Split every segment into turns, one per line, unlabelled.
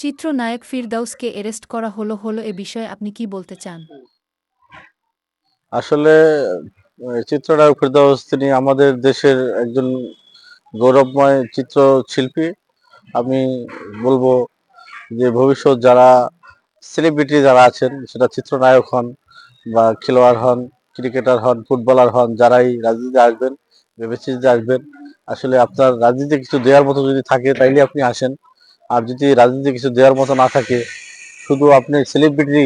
চিত্রনায়ক ফিরদাউসকে এরেস্ট করা হলো হলো এ বিষয়ে আপনি কি বলতে চান?
আসলে চিত্রনায়ক ফিরদাউস তিনি আমাদের দেশের একজন গৌরবময় চিত্রশিল্পী। আমি বলব যে ভবিষ্যৎ যারা সেলিব্রিটি যারা আছেন, সেটা চিত্রনায়ক হন বা খেলোয়াড় হন ক্রিকেটার হন ফুটবলার হন, যারাই রাজনীতিতে আসবেন ভেবেচিন্তে আসবেন, আসলে আপনার রাজনীতিতে কিছু দেওয়ার মতো যদি থাকে, তাইলে আপনি আসেন। আর যদি রাজনীতি কিছু দেওয়ার মতো না থাকে, শুধু আপনি সেলিব্রিটি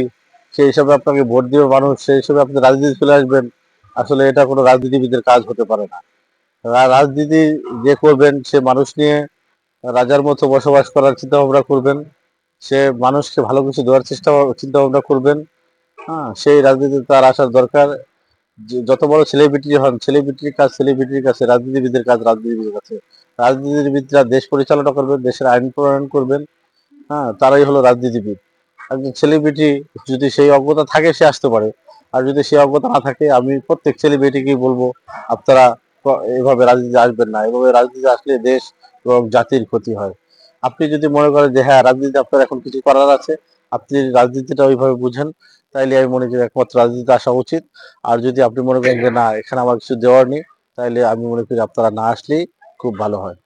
সেই হিসাবে আপনাকে ভোট দিবে মানুষ সেই হিসাবে আপনি রাজনীতি চলে আসবেন, আসলে এটা কোনো রাজনীতিবিদের কাজ হতে পারে না। রাজনীতি যে করবেন, সে মানুষ নিয়ে রাজার মতো বসবাস করার চিন্তা ভাবনা করবেন, সে মানুষকে ভালো কিছু দেওয়ার চেষ্টা চিন্তা ভাবনা করবেন হ্যাঁ সেই রাজনীতিতে তার আসার দরকার। যত বড় সেলিব্রিটি হন সেলিব্রিটির কাজ সেলিব্রিটির কাছে, রাজনীতিবিদের কাজ রাজনীতিবিদের কাছে। রাজনীতিবিদরা দেশ পরিচালনা করবেন, দেশের আইন প্রণয়ন করবেন হ্যাঁ তারাই হলো রাজনীতিবিদ। একজন সেলিব্রিটি যদি সেই অজ্ঞতা থাকে, সে আসতে পারে। আর যদি সেই অজ্ঞতা না থাকে, আমি প্রত্যেক সেলিব্রিটিকেই বলব, আপনারা এভাবে রাজনীতি আসবেন না। এভাবে রাজনীতি আসলে দেশ এবং জাতির ক্ষতি হয়। আপনি যদি মনে করেন যে হ্যাঁ রাজনীতি আপনার এখন কিছু করার আছে, আপনি রাজনীতিটা ওইভাবে বুঝেন। তাইলে আমি মনে করি একমাত্র রাজনীতিতে আসা উচিত। আর যদি আপনি মনে করেন যে না, এখানে আমার কিছু দেওয়ার নেই, তাইলে আমি মনে করি আপনারা না আসলেই খুব ভালো হয়।